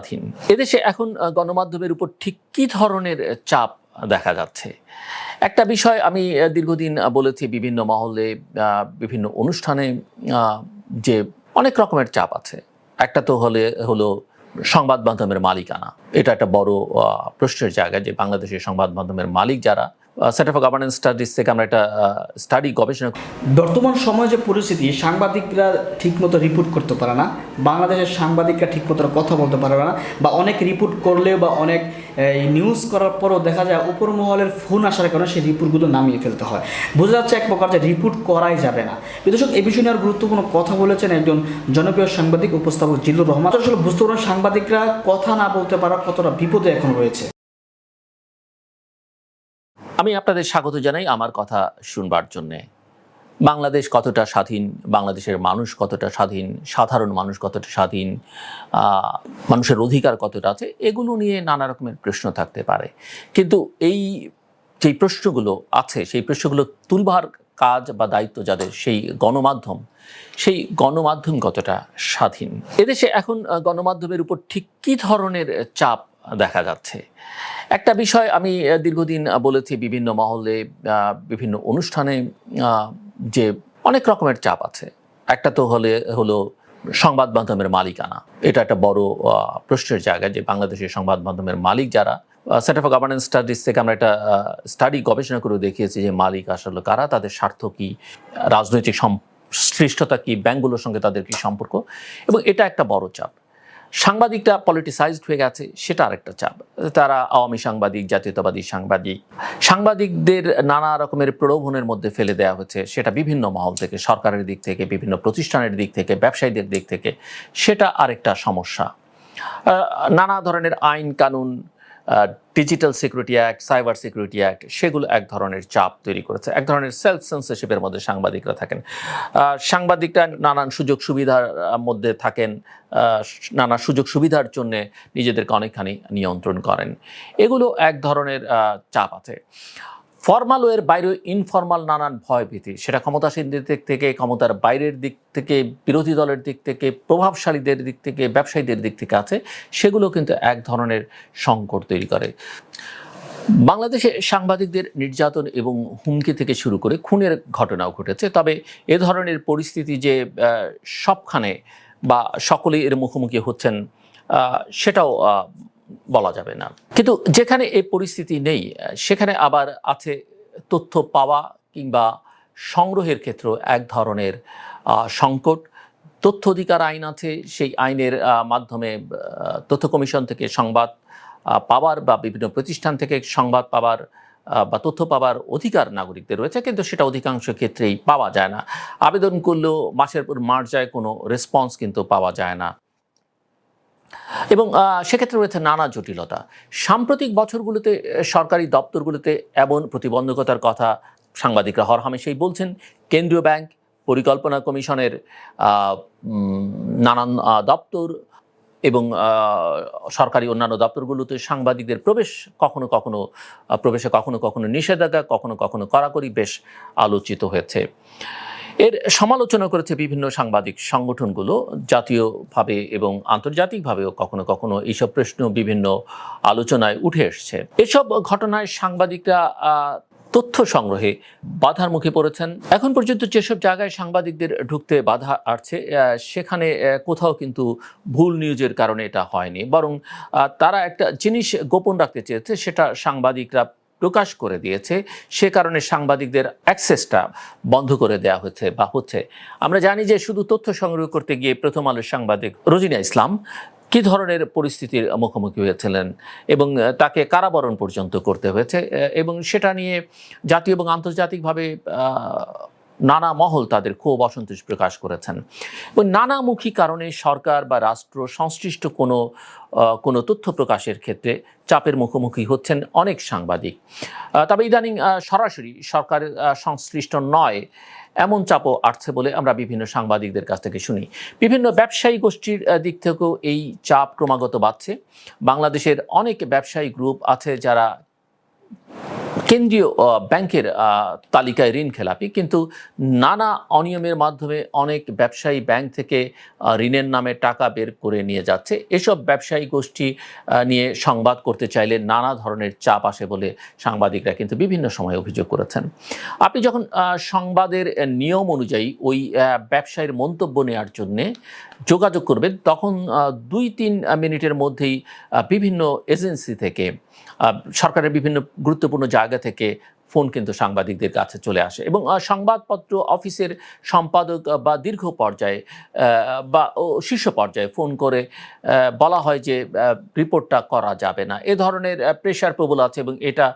স্বাধীন এদেশে এখন গণমাধ্যমের উপর ঠিক কী ধরনের চাপ দেখা যাচ্ছে? একটা বিষয় আমি দীর্ঘদিন বলেছি বিভিন্ন মহলে বিভিন্ন অনুষ্ঠানে যে অনেক রকমের চাপ আছে। একটা তো হলে, হলো সংবাদ মাধ্যমের মালিকানা। এটা একটা বড় প্রশ্নের জায়গা যে বাংলাদেশের সংবাদ মাধ্যমের মালিক যারা সেন্টার ফর গভর্নেন্স স্টাডিজ থেকে আমরা একটা স্টাডি গবেষণা বর্তমান সময়ে যে পরিস্থিতি, সাংবাদিকরা ঠিকমতো রিপোর্ট করতে পারে না, বাংলাদেশের সাংবাদিকরা ঠিকমতো কথা বলতে পারে না, বা অনেক রিপোর্ট করলেও বা অনেক নিউজ করার পরও দেখা যায় উপর মহলের ফোন আসার কারণে সেই রিপোর্টগুলো নামিয়ে ফেলতে হয়। বোঝা যাচ্ছে এক প্রকার যে রিপোর্ট করাই যাবে না। বিদর্শক এই বিষয় আর গুরুত্বপূর্ণ কথা বলেছেন একজন জনপ্রিয় সাংবাদিক, উপস্থাপক জিল্লুর রহমান। আসলে বুঝতে পারেন সাংবাদিকরা কথা না বলতে পারা কতটা বিপদে এখন রয়েছে। আমি আপনাদের স্বাগত জানাই আমার কথা শুনবার জন্যে। বাংলাদেশ কতটা স্বাধীন, বাংলাদেশের মানুষ কতটা স্বাধীন, সাধারণ মানুষ কতটা স্বাধীন মানুষের অধিকার কতটা আছে, এগুলো নিয়ে নানা রকমের প্রশ্ন থাকতে পারে। কিন্তু এই যেই প্রশ্নগুলো আছে, সেই প্রশ্নগুলো তুলবার কাজ বা দায়িত্ব যাদের, সেই গণমাধ্যম সেই গণমাধ্যম কতটা স্বাধীন? এদেশে এখন গণমাধ্যমের উপর ঠিক কী ধরনের চাপ দেখা যাচ্ছে। একটা বিষয় আমি দীর্ঘদিন বলেছি বিভিন্ন মহলে বিভিন্ন অনুষ্ঠানে যে অনেক রকমের চাপ আছে। একটা তো হলে, হলো সংবাদ মাধ্যমের মালিকানা। এটা একটা বড় প্রশ্নের জায়গা যে বাংলাদেশের সংবাদ মাধ্যমের মালিক যারা সেন্টার ফর গভর্নেন্স স্টাডিজ থেকে আমরা একটা স্টাডি গবেষণা করে দেখিয়েছি যে মালিক আসলে কারা, তাদের স্বার্থ কি, রাজনৈতিক সংশ্লিষ্টতা কি, ব্যাংকগুলোর সঙ্গে তাদের কি সম্পর্ক। এবং এটা একটা বড় চাপ। সাংবাদিকটা পলিটিসাইজড হয়ে গেছে, সেটা আরেকটা চাপ। তারা আওয়ামী সাংবাদিক, জাতীয়তাবাদী সাংবাদিক, সাংবাদিকদের নানা রকমের প্রলোভনের মধ্যে ফেলে দেওয়া হচ্ছে। সেটা বিভিন্ন মহল থেকে, সরকারের দিক থেকে, বিভিন্ন প্রতিষ্ঠানের দিক থেকে, ব্যবসায়ীদের দিক থেকে, সেটা আরেকটা সমস্যা। নানা ধরনের আইন কানুন digital security act cyber security act সেগুলো এক ধরনের চাপ তৈরি করেছে। এক ধরনের সেলফ সেন্সরশিপের মধ্যে সাংবাদিকরা থাকেন। সাংবাদিকরা নানান সুযোগ সুবিধার মধ্যে থাকেন নানা সুযোগ সুবিধার জন্য নিজেদেরকে অনেকখানি নিয়ন্ত্রণ করেন। এগুলো এক ধরনের চাপ আছে। ফর্মাল ওয়ের বাইরে ইনফর্মাল নানান ভয়ভীতি। সেটা ক্ষমতাসীনদের দিক থেকে ক্ষমতার বাইরের দিক থেকে, বিরোধী দলের দিক থেকে, প্রভাবশালীদের দিক থেকে, ব্যবসায়ীদের দিক থেকে আছে, সেগুলো কিন্তু এক ধরনের সংকট তৈরি করে। বাংলাদেশে সাংবাদিকদের নির্যাতন এবং হুমকি থেকে শুরু করে খুনের ঘটনাও ঘটেছে। তবে এ ধরনের পরিস্থিতি যে সবখানে বা সকলেই এর মুখোমুখি হচ্ছেন সেটাও বলা যাবে না। কিন্তু যেখানে এই পরিস্থিতি নেই সেখানে আবার আছে তথ্য পাওয়া কিংবা সংগ্রহের ক্ষেত্র এক ধরনের সংকট। তথ্য অধিকার আইন আছে, সেই আইনের মাধ্যমে তথ্য কমিশন থেকে সংবাদ পাওয়ার বা বিভিন্ন প্রতিষ্ঠান থেকে সংবাদ পাওয়ার বা তথ্য পাওয়ার অধিকার নাগরিকদের রয়েছে, কিন্তু সেটা অধিকাংশ ক্ষেত্রেই পাওয়া যায় না। আবেদন করলেও মাসের পর মাস যায়, কোনো রেসপন্স কিন্তু পাওয়া যায় না। এবং সেক্ষেত্রে রয়েছে নানা জটিলতা। সাম্প্রতিক বছরগুলোতে সরকারি দপ্তরগুলোতে এমন প্রতিবন্ধকতার কথা সাংবাদিকরা হরহামেশাই বলছেন। কেন্দ্রীয় ব্যাংক, পরিকল্পনা কমিশনের নানান দপ্তর এবং সরকারি অন্যান্য দপ্তরগুলোতে সাংবাদিকদের প্রবেশ কখনো কখনো প্রবেশে কখনো কখনো নিষেধাজ্ঞা, কখনো কখনো কড়াকড়ি বেশ আলোচিত হয়েছে। এর সমালোচনা করেছে বিভিন্ন সাংবাদিক সংগঠনগুলো, জাতীয়ভাবে এবং আন্তর্জাতিকভাবেও কখনো কখনো এইসব প্রশ্ন বিভিন্ন আলোচনায় উঠে এসছে। এসব ঘটনায় সাংবাদিকরা তথ্য সংগ্রহে বাধার মুখে পড়েছেন। এখন পর্যন্ত যেসব জায়গায় সাংবাদিকদের ঢুকতে বাধা আসছে সেখানে কোথাও কিন্তু ভুল নিউজের কারণে এটা হয়নি। বরং তারা একটা জিনিস গোপন রাখতে চেয়েছে, সেটা সাংবাদিকরা প্রকাশ করে দিয়েছে। সে কারণে সাংবাদিকদের অ্যাক্সেসটা বন্ধ করে দেওয়া হয়েছে বা হচ্ছে। আমরা জানি যে শুধু তথ্য সংগ্রহ করতে গিয়ে প্রথম আলোর সাংবাদিক রোজিনা ইসলাম কি ধরনের পরিস্থিতির মুখোমুখি হয়েছিলেন এবং তাকে কারাবরণ পর্যন্ত করতে হয়েছে, এবং সেটা নিয়ে জাতীয় এবং আন্তর্জাতিকভাবে নানা মহল তাদের ক্ষোভ অসন্তোষ প্রকাশ করেছেন। এবং নানামুখী কারণে সরকার বা রাষ্ট্র সংশ্লিষ্ট কোনো কোনো তথ্য প্রকাশের ক্ষেত্রে চাপের মুখোমুখি হচ্ছেন অনেক সাংবাদিক। তবে ইদানিং সরাসরি সরকারের আহ, সংশ্লিষ্ট নয় এমন চাপও আসছে বলে আমরা বিভিন্ন সাংবাদিকদের কাছ থেকে শুনি। বিভিন্ন ব্যবসায়ী গোষ্ঠীর দিক থেকেও এই চাপ ক্রমাগত বাড়ছে। বাংলাদেশের অনেক ব্যবসায়ী গ্রুপ আছে যারা কেন্দ্রীয় ব্যাংকের তালিকায় ঋণ খেলাপি। কিন্তু নানা অনিয়মের মাধ্যমে অনেক ব্যবসায়ী ব্যাংক থেকে ঋণের নামে টাকা বের করে নিয়ে যাচ্ছে। এসব ব্যবসায়ী গোষ্ঠী নিয়ে সংবাদ করতে চাইলে নানা ধরনের চাপ আসে বলে সাংবাদিকরা কিন্তু বিভিন্ন সময় অভিযোগ করেছেন। আপনি যখন সংবাদের নিয়ম অনুযায়ী ওই ব্যবসায়ীর মন্তব্য নেওয়ার জন্যে যোগাযোগ করবেন, তখন দুই তিন মিনিটের মধ্যেই বিভিন্ন এজেন্সি থেকে সরকারের বিভিন্ন গুরুত্বপূর্ণ জায়গা থেকে ফোন কিন্তু সাংবাদিকদের কাছে চলে আসে এবং সংবাদপত্র অফিসের সম্পাদক বা দীর্ঘ পর্যায়ে বা শীর্ষ পর্যায়ে ফোন করে বলা হয় যে রিপোর্টটা করা যাবে না। এ ধরনের প্রেশার প্রবল আছে এবং এটা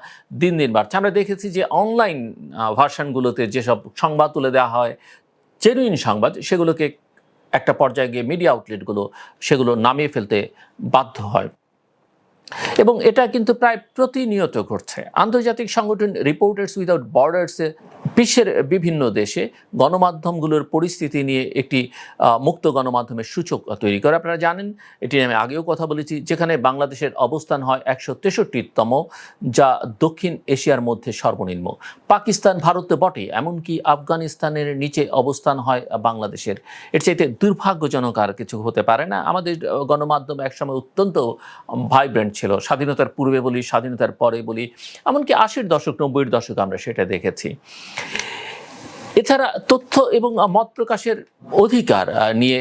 দিন দিন বাড়ছে। আমরা দেখেছি যে অনলাইন ভার্সানগুলোতে যেসব সংবাদ তুলে দেওয়া হয় জেনুইন সংবাদ, সেগুলোকে একটা পর্যায়ে গিয়ে মিডিয়া আউটলেটগুলো সেগুলো নামিয়ে ফেলতে বাধ্য হয়। এবং এটা কিন্তু প্রায় প্রতিনিয়ত ঘটছে। আন্তর্জাতিক সংগঠন রিপোর্টার্স উইদাউট বর্ডার্সে বিশ্বের বিভিন্ন দেশে গণমাধ্যমগুলোর পরিস্থিতি নিয়ে একটি মুক্ত গণমাধ্যমের সূচক তৈরি করে। আপনারা জানেন, এটি আমি আগেও কথা বলেছি, যেখানে বাংলাদেশের অবস্থান হয় একশো তেষট্টিতম, যা দক্ষিণ এশিয়ার মধ্যে সর্বনিম্ন। পাকিস্তান, ভারত বটে এমনকি আফগানিস্তানের নিচে অবস্থান হয় বাংলাদেশের। এর চাইতে দুর্ভাগ্যজনক আর কিছু হতে পারে না। আমাদের গণমাধ্যম একসময় অত্যন্ত ভাইব্রেন্ট ছিল। স্বাধীনতার পূর্বে বলি, স্বাধীনতার পরে বলি, এমনকি আশির দশক, নব্বইয়ের দশক আমরা সেটা দেখেছি। এছাড়া তথ্য এবং মত প্রকাশের অধিকার নিয়ে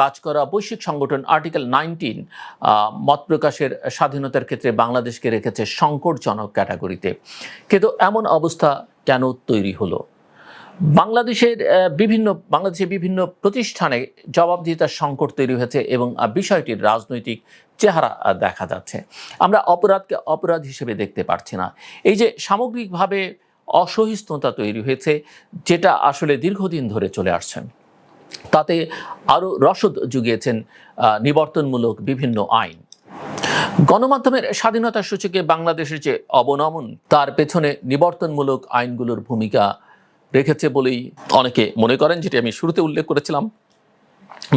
কাজ করা বৈশ্বিক সংগঠন আর্টিকেল নাইনটিন মত প্রকাশের স্বাধীনতার ক্ষেত্রে বাংলাদেশকে রেখেছে সংকটজনক ক্যাটাগরিতে। কিন্তু এমন অবস্থা কেন তৈরি হলো? বাংলাদেশের বিভিন্ন বাংলাদেশের বিভিন্ন প্রতিষ্ঠানে জবাবদিহিতার সংকট তৈরি হয়েছে এবং বিষয়টির রাজনৈতিক চেহারা দেখা যাচ্ছে। আমরা অপরাধকে অপরাধ হিসেবে দেখতে পারছি না। এই যে সামগ্রিকভাবে অসহিষ্ণুতা তৈরি হয়েছে, যেটা আসলে দীর্ঘদিন ধরে চলে আসছে। তাতে আরও রসদ জুগিয়েছেন নিবর্তনমূলক বিভিন্ন আইন। গণমাধ্যমের স্বাধীনতার সূচকে বাংলাদেশের যে অবনমন, তার পেছনে নিবর্তনমূলক আইনগুলোর ভূমিকা রেখেছে বলেই অনেকে মনে করেন, যেটি আমি শুরুতে উল্লেখ করেছিলাম।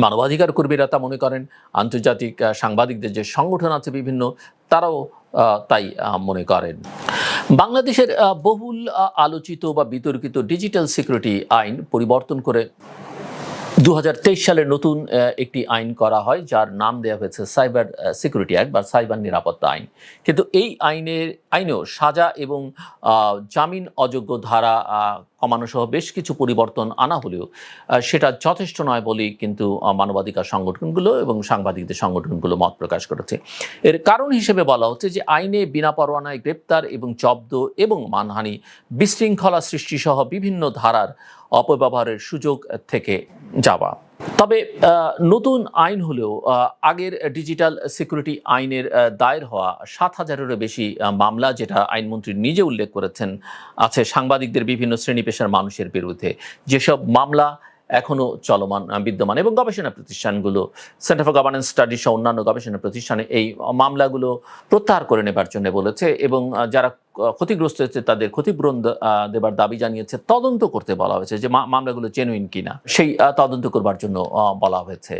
মানবাধিকার কর্মীরা তা মনে করেন, আন্তর্জাতিক সাংবাদিকদের যে সংগঠন আছে বিভিন্ন, তারাও তাই মনে করেন। বাংলাদেশের বহুল আলোচিত বা বিতর্কিত ডিজিটাল সিকিউরিটি আইন পরিবর্তন করে দু হাজার তেইশ সালে নতুন একটি আইন করা হয়, যার নাম দেওয়া হয়েছে সাইবার সিকিউরিটি অ্যাক্ট বা সাইবার নিরাপত্তা আইন। কিন্তু এই আইনের, আইনেও সাজা এবং জামিন অযোগ্য ধারা কমানো সহ বেশ কিছু পরিবর্তন আনা হলেও সেটা যথেষ্ট নয় বলেই কিন্তু মানবাধিকার সংগঠনগুলো এবং সাংবাদিকদের সংগঠনগুলো মত প্রকাশ করেছে। এর কারণ হিসেবে বলা হচ্ছে যে, আইনে বিনা পরোয়ানায় গ্রেপ্তার এবং জব্দ এবং মানহানি বিশৃঙ্খলা সৃষ্টি সহ বিভিন্ন ধারার অপব্যবহারের সুযোগ থেকে যাওয়া। তবে নতুন আইন হলেও আগের ডিজিটাল সিকিউরিটি আইনের দায়ের হওয়া সাত হাজারেরও বেশি মামলা যেটা আইনমন্ত্রী নিজে উল্লেখ করেছেন, আছে সাংবাদিকদের বিভিন্ন শ্রেণি পেশার মানুষের বিরুদ্ধে। যেসব মামলা এখনও চলমান বিদ্যমান এবং গবেষণা প্রতিষ্ঠানগুলো সেন্টার ফর গভর্নেন্স স্টাডি সহ অন্যান্য গবেষণা প্রতিষ্ঠানে এই মামলাগুলো প্রত্যাহার করে নেবার জন্য বলেছে এবং যারা ক্ষতিগ্রস্ত হয়েছে তাদের ক্ষতিপূরণ দেবার দাবি জানিয়েছে, তদন্ত করতে বলা হয়েছে যে মামলাগুলো জেনুইন কিনা, সেই তদন্ত করবার জন্য বলা হয়েছে।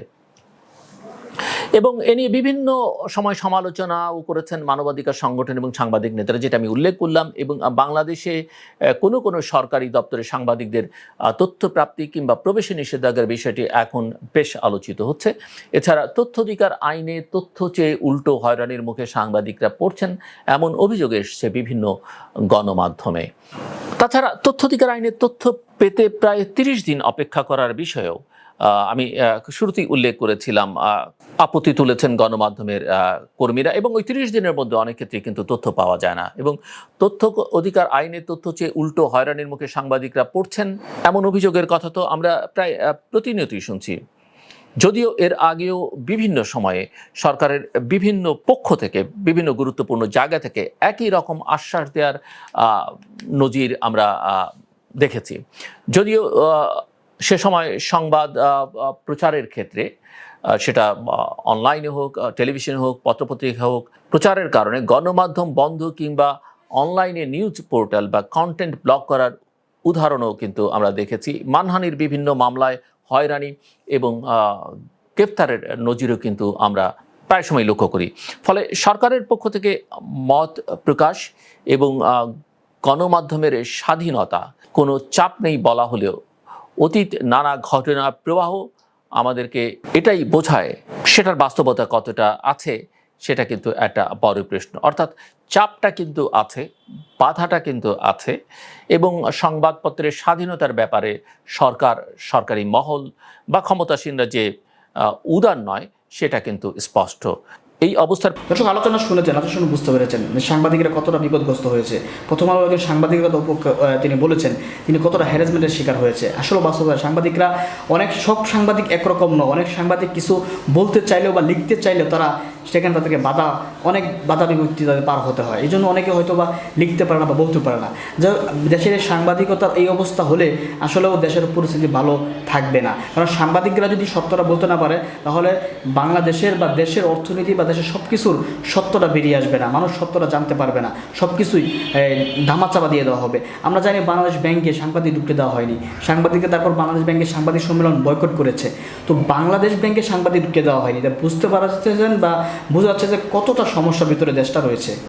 এবং এ নিয়ে বিভিন্ন সময় সমালোচনাও করেছেন মানবাধিকার সংগঠন এবং সাংবাদিক নেতারা, যেটা আমি উল্লেখ করলাম। এবং বাংলাদেশে কোনো কোনো সরকারি দপ্তরে সাংবাদিকদের তথ্য প্রাপ্তি কিংবা প্রবেশে নিষেধাজ্ঞার বিষয়টি এখন বেশ আলোচিত হচ্ছে। এছাড়া তথ্য অধিকার আইনে তথ্য চেয়ে উল্টো হয়রানির মুখে সাংবাদিকরা পড়ছেন এমন অভিযোগ এসছে বিভিন্ন গণমাধ্যমে। তাছাড়া তথ্য অধিকার আইনের তথ্য পেতে প্রায় তিরিশ দিন অপেক্ষা করার বিষয়েও আমি শুরুতেই উল্লেখ করেছিলাম আপত্তি তুলেছেন গণমাধ্যমের কর্মীরা এবং ওই তিরিশ দিনের মধ্যে অনেক ক্ষেত্রে কিন্তু তথ্য পাওয়া যায় না এবং তথ্য অধিকার আইনের তথ্য চেয়ে উল্টো হয়রানির মুখে সাংবাদিকরা পড়ছেন এমন অভিযোগের কথা তো আমরা প্রায় প্রতিনিয়তই শুনছি। যদিও এর আগেও বিভিন্ন সময়ে সরকারের বিভিন্ন পক্ষ থেকে, বিভিন্ন গুরুত্বপূর্ণ জায়গা থেকে একই রকম আশ্বাস দেওয়ার নজির আমরা দেখেছি। যদিও সে সময় সংবাদ প্রচারের ক্ষেত্রে সেটা অনলাইনে হোক টেলিভিশনে হোক পত্রপত্রিকা হোক প্রচারের কারণে গণমাধ্যম বন্ধ কিংবা অনলাইনে নিউজ পোর্টাল বা কন্টেন্ট ব্লক করার উদাহরণও কিন্তু আমরা দেখেছি। মানহানির বিভিন্ন মামলায় হয়রানি এবং আহ, গ্রেফতারের নজিরও কিন্তু আমরা প্রায় সময় লক্ষ্য করি। ফলে সরকারের পক্ষ থেকে মত প্রকাশ এবং গণমাধ্যমের স্বাধীনতা কোনো চাপ নেই বলা হলেও অতীত, নানা ঘটনা, প্রবাহ আমাদেরকে এটাই বোঝায়, সেটার বাস্তবতা কতটা আছে, সেটা কিন্তু একটা বড় প্রশ্ন। অর্থাৎ চাপটা কিন্তু আছে, বাধাটা কিন্তু আছে এবং সংবাদপত্রের স্বাধীনতার ব্যাপারে সরকার, সরকারি মহল বা ক্ষমতাসীনরা যে উদার নয়, সেটা কিন্তু স্পষ্ট। এই অবস্থার দর্শক, আলোচনা শুনেছেন, আলোচনা শুনে বুঝতে পেরেছেন সাংবাদিকরা কতটা বিপদগ্রস্ত হয়েছে। প্রথম আলো একজন সাংবাদিকতা তিনি বলেছেন, তিনি কতটা হ্যারাসমেন্টের শিকার হয়েছে। আসলে বাস্তবে সাংবাদিকরা অনেক, সব সাংবাদিক একরকম নয়। অনেক সাংবাদিক কিছু বলতে চাইলেও বা লিখতে চাইলেও তারা সেখানে তাদেরকে বাধা, অনেক বাধা বিভক্তি তাদের পার হতে হয়। এই জন্য অনেকে হয়তো বা লিখতে পারে না বা বলতে পারে না। যে দেশের সাংবাদিকতার এই অবস্থা হলে আসলেও দেশের পরিস্থিতি ভালো থাকবে না। কারণ সাংবাদিকরা যদি সত্যটা বলতে না পারে, তাহলে বাংলাদেশের বা দেশের অর্থনীতি বা দেশের সব কিছুর সত্যটা বেরিয়ে আসবে না। মানুষ সত্যটা জানতে পারবে না। সব কিছুই ধামাচাপা দিয়ে দেওয়া হবে। আমরা জানি বাংলাদেশ ব্যাংকে সাংবাদিক ঢুকতে দেওয়া হয়নি। সাংবাদিককে তারপর বাংলাদেশ ব্যাংকের সাংবাদিক সম্মেলন বয়কট করেছে। তো বাংলাদেশ ব্যাংকে সাংবাদিক ঢুকতে দেওয়া হয়নি। তা বুঝতে পারা যাচ্ছে বা বোঝা যাচ্ছে যে কতটা সমস্যার ভিতরে দেশটা রয়েছে।